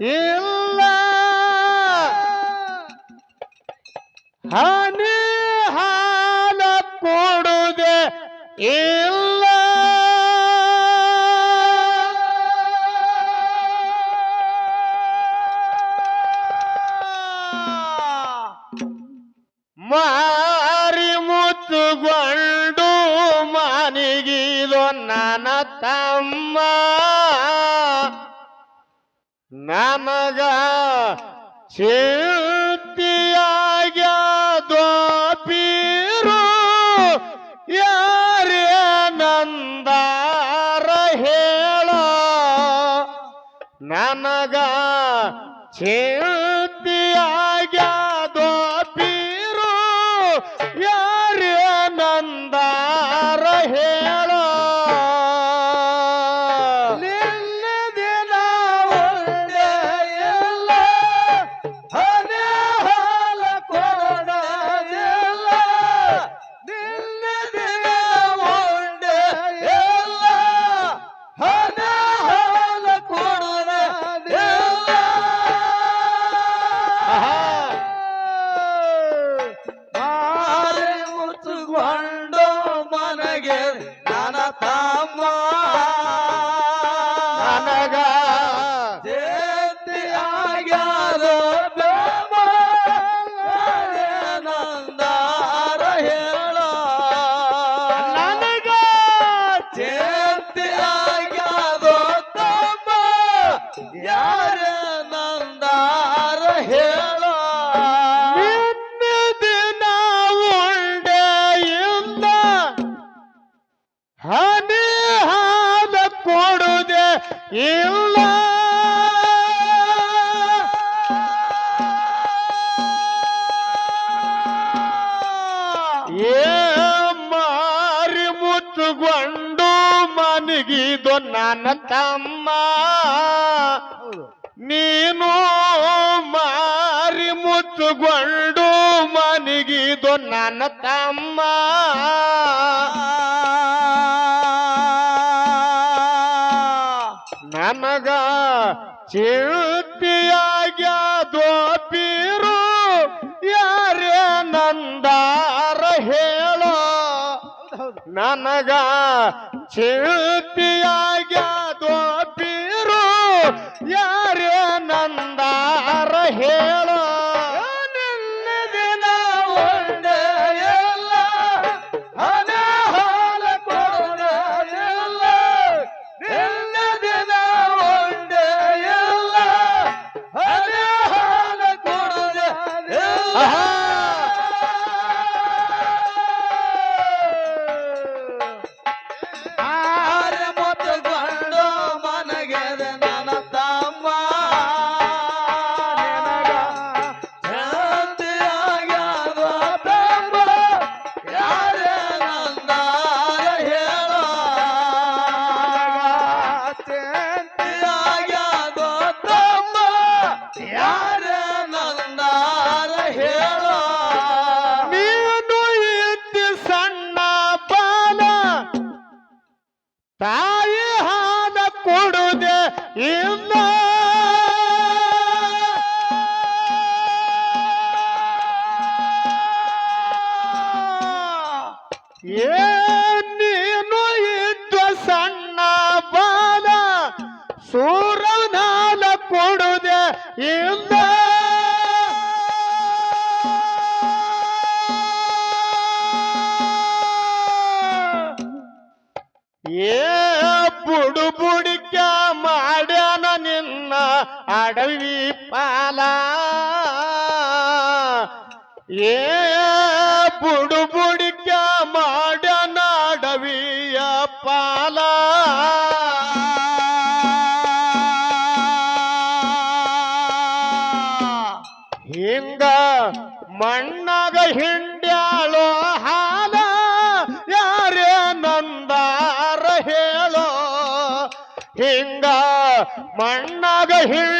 ಇಲ್ಲ. ಹನಿ ಹಾಲ ಕೊಡುದೆ ಇಲ್ಲ. ಮಾರಿ ಮುತ್ತುಗೊಂಡು ಮನಿಗಿದು ನನ್ನ ತಮ್ಮ. ನಮಗ ಚಿಂತಿಯಾಗ್ಯದೋ ಯಾರೇ ನಂದಾರ ಹೇಳ. ನನಗ ಚಿಂತಿಯಾಗ್ಯದೋ ಮನಗಿದು ನನ್ನ ತಮ್ಮ. ನೀನು ಮಾರಿ ಮುತ್ತುಗೊಂಡು ಮನಿಗಿದು ನನ್ನ ತಮ್ಮ. ನನಗ ಚಿಂತಿಯಾಗ್ಯದೋ ಪೀರು ಯಾರೇ ನಂದಾರ ಹೇಳೋ. ನನಗ ಚಿಂತಿಯಾಗ್ಯದೋ ಪೀರು ಯಾರೇ ನಂದಾರ ಹೇಳೋ. ಏ ನೀನು ಇದ್ದ ಸಣ್ಣ ಬಾಲ ಸೂರನಾಲ ಕೊಡುದೆ ಇಲ್ಲ. ಏ ಬುಡು ಬುಡಿಕ ಮಾಡ್ಯಾನ ನಿನ್ನ ಅಡವಿ ಪಾಲ. ಏ ಬುಡು ಬುಡಿಕ ಮಾಡ ನಾಡವಿಯ ಪಾಲ. ಹಿಂಗ ಮಣ್ಣಗ ಹಿಂಡ್ಯಾಳೋ ಹಾಲ, ಯಾರೇ ನಂದಾರ ಹೇಳೋ. ಹಿಂಗ ಮಣ್ಣಗ ಹಿಂಡ್ಯಾಳೋ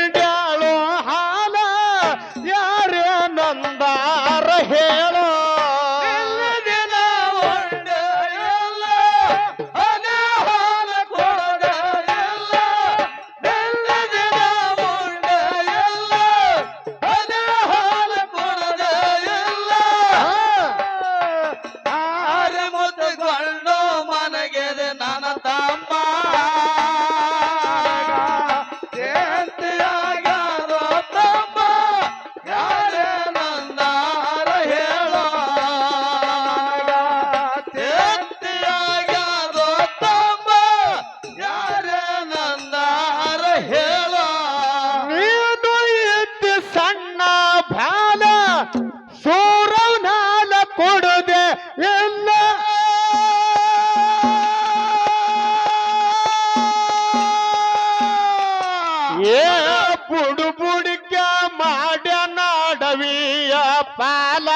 ಪಾಲ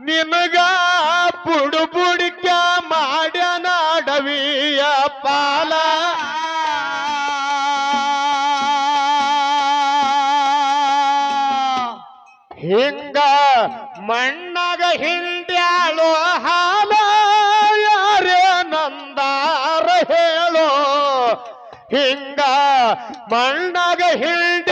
ನಿಮಗ ಬುಡು ಬುಡಿಕ ಮಾಡ್ಯ ನಾಡವಿಯ ಪಾಲ ಹಿಂಗ ಮಣ್ಣಗ ಹಿಂಡ್ಯಾಳೋ ಹಾಲ, ಯಾರೇ ನಂದಾರ ಹೇಳೋ. ಹಿಂಗ ಮಣ್ಣಗ ಹಿಂಡ್ಯಾಳೋ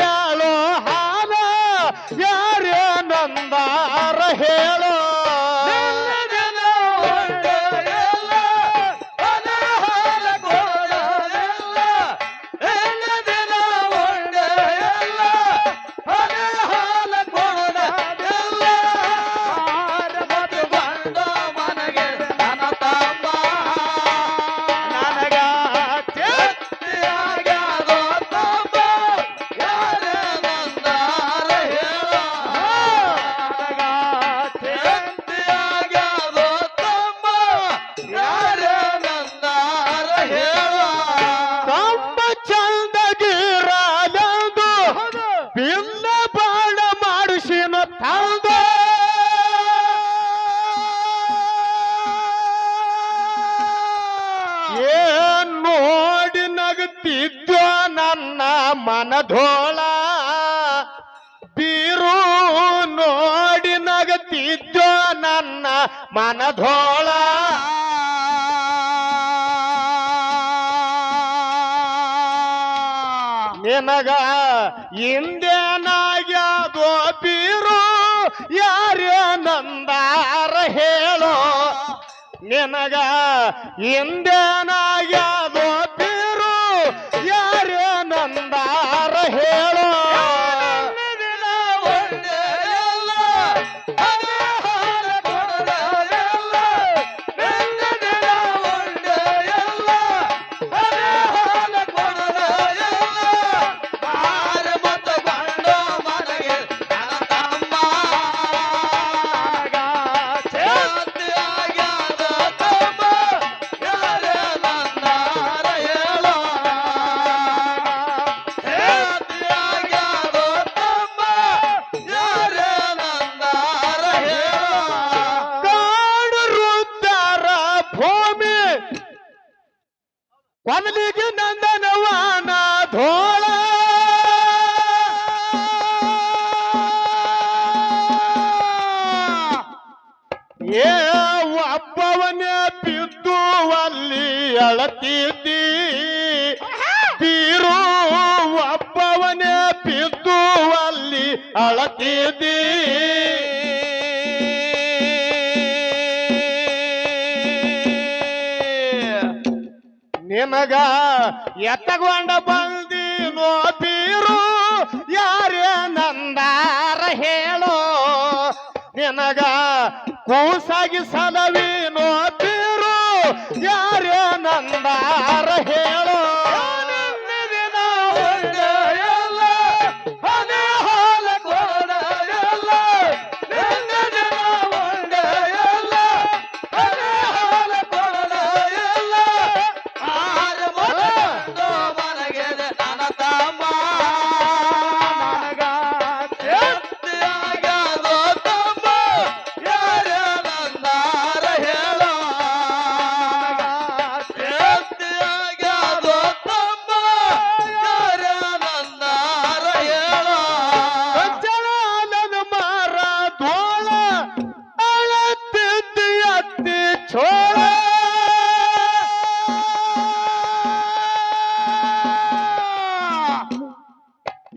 ನಗತಿದ್ದ ನನ್ನ ಮನಧೋಳ ಬೀರು ನೋಡಿ ನಗತಿದ್ದೋ ನನ್ನ ಮನಧೋಳ ನಿನಗ ಹಿಂದೇನಾಗ್ಯಾದೋ ಬೀರು, ಯಾರೇ ನಂದಾರ ಹೇಳೋ. ನಿನಗ ಹಿಂದೇನಾಗ್ಯಾದೋ ನಂದಾರ ಹೇಳೋ ಕೊನಲಿಗೆ ನಂದನವಾನ ಧೋಳ. ಏ ಒಬ್ಬವನೇ ಬಿದ್ದು ಅಲ್ಲಿ ಅಳತಿದ್ದಿ. ತೀರು ಒಬ್ಬವನೇ ಬಿದ್ದು ಅಲ್ಲಿ ಅಳತಿದ್ದಿ. ನಿನಗ ಎತ್ತಗೊಂಡ ಬಂದಿ ನೋತೀರು ಯಾರೇ ನಂದಾರ ಹೇಳೋ? ನಿನಗ ಕೂಸಾಗಿ ಸಲವಿ ನೋತೀರು ಯಾರೇ ನಂದಾರ ಹೇಳೋ?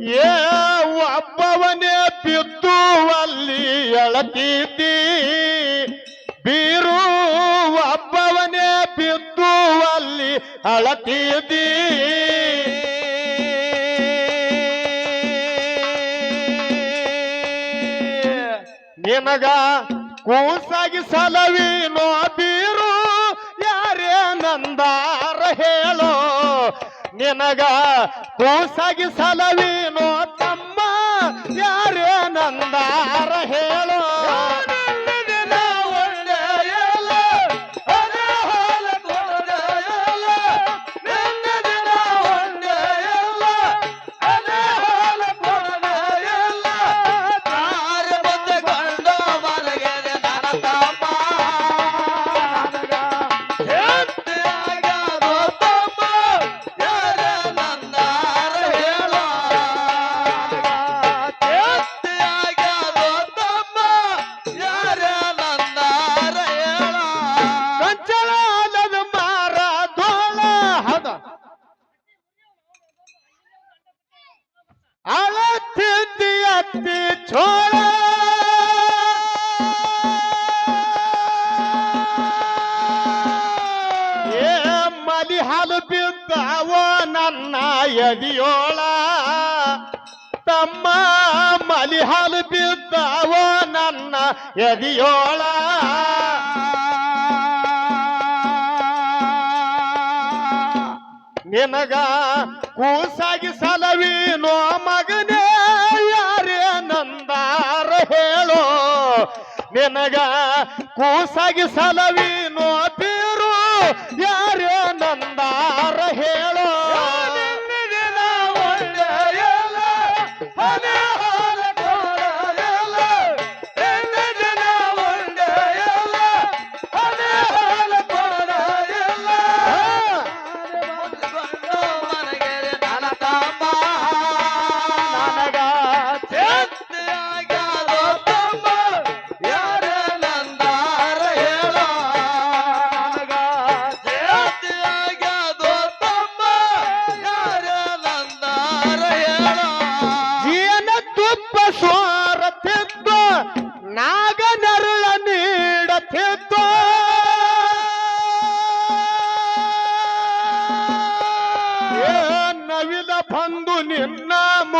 ಏ ಒಬ್ಬವನೇ ಬಿದ್ದು ಅಲ್ಲಿ ಎಳತಿದ್ದಿ ಬೀರು ಒಬ್ಬವನೇ ಬಿದ್ದು ಅಲ್ಲಿ ಅಳತಿದ್ದಿ ನಿನಗ ಕೂಸಾಗಿ ಸಲವಿನೋ ಬೀರು ನಿನಗ ಕೂಸಾಗಿ ಸಲವಿನೋ ತಮ್ಮ ಯಾರೇ ನಂದಾರ ಎದಿಯೋಳ. ನಿನಗ ಕೂಸಾಗಿ ಸಲವಿನೋ ಮಗನೇ, ಯಾರೇ ನಂದಾರ ಹೇಳೋ. ನಿನಗ ಕೂಸಾಗಿ ಸಲವಿನೋ ಬೀರು ಯಾರೇ ನಂದಾರ ಹೇಳೋ.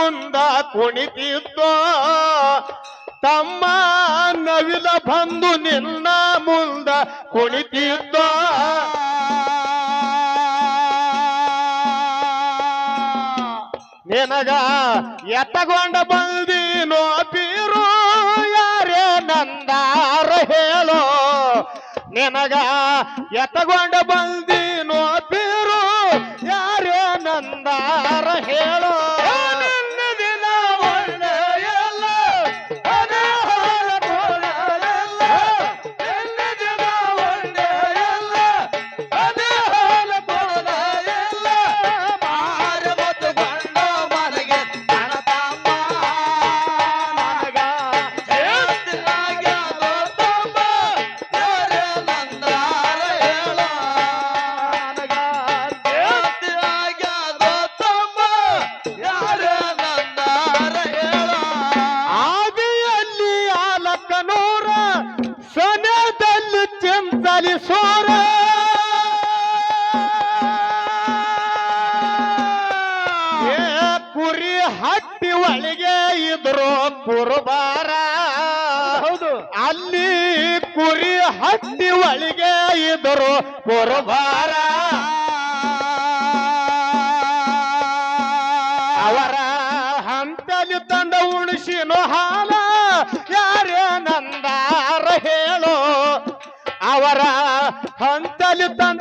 ಮುಂದ ಕುಣಿತಿತ್ತು ತಮ್ಮ ನವಿಲ ಬಂದು ನಿನ್ನ ಮುಂದ ಕುಣಿತಿತ್ತು ನಿನಗ ಎತ್ತಗೊಂಡ ಬಂದಿನೋ ಬೀರು ಯಾರೇ ನಂದಾರ ಹೇಳೋ. ನಿನಗ ಎತ್ತಗೊಂಡ ಬಂದಿನೋ ಬೀರು ಯಾರೇ ನಂದಾರ ಹೇಳೋ. ಚಿಂತಲಿ ಸೋರ. ಏ ಕುರಿ ಹಟ್ಟಿ ಒಳಗೆ ಇದ್ರು ಕುರುಬಾರ ಹೌದು. ಅಲ್ಲಿ ಕುರಿ ಹಟ್ಟಿ ಒಳಗೆ ಇದ್ರು ಕುರುಬಾರ ಹಂತಲಿ ತಂದ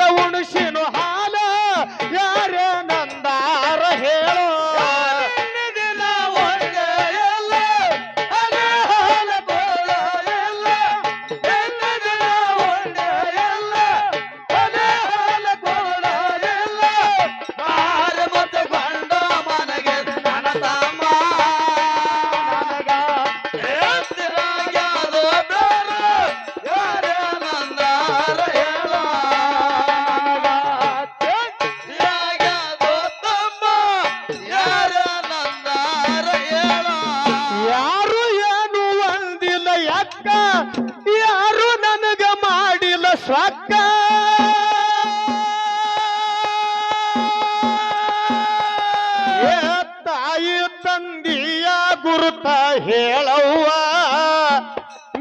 ಹೇಳವ್ವ,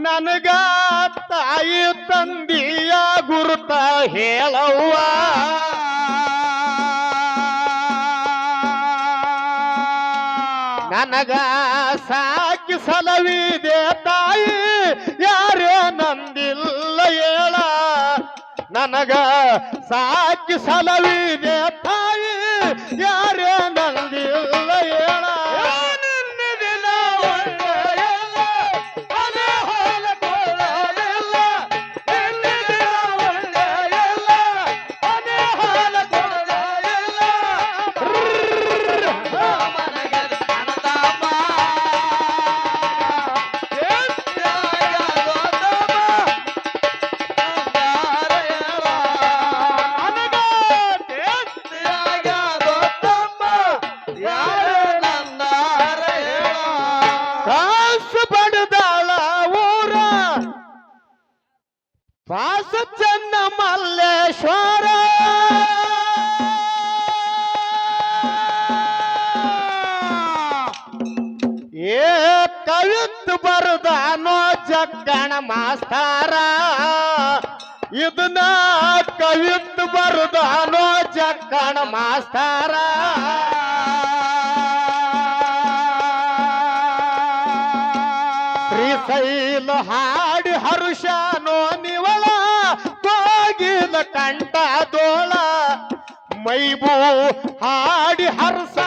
ನನಗ ತಾಯಿ ತಂದಿಯ ಗುರುತ ಹೇಳವ್ವ. ನನಗ ಸಾಕಿ ಸಲವಿದೆ ತಾಯಿ, ಯಾರೇ ನಂದಿಲ್ಲ ಹೇಳ. ನನಗ ಸಾಕಿ ಸಲವಿದೆ ತಾಯಿ, ಯಾರೇ ಕವಿತ್ ಬರುದಾನೋ ಚಕ್ಕಣ ಮಾಸ್ತಾರ. ಶ್ರೀಶೈಲ ಹಾಡಿ ಹರುಷನೋ ನಿವಳ ಕೋಗಿಲ ಕಂಠ ದೋಳ ಮೈಬೂ ಹಾಡಿ ಹರ್ಸ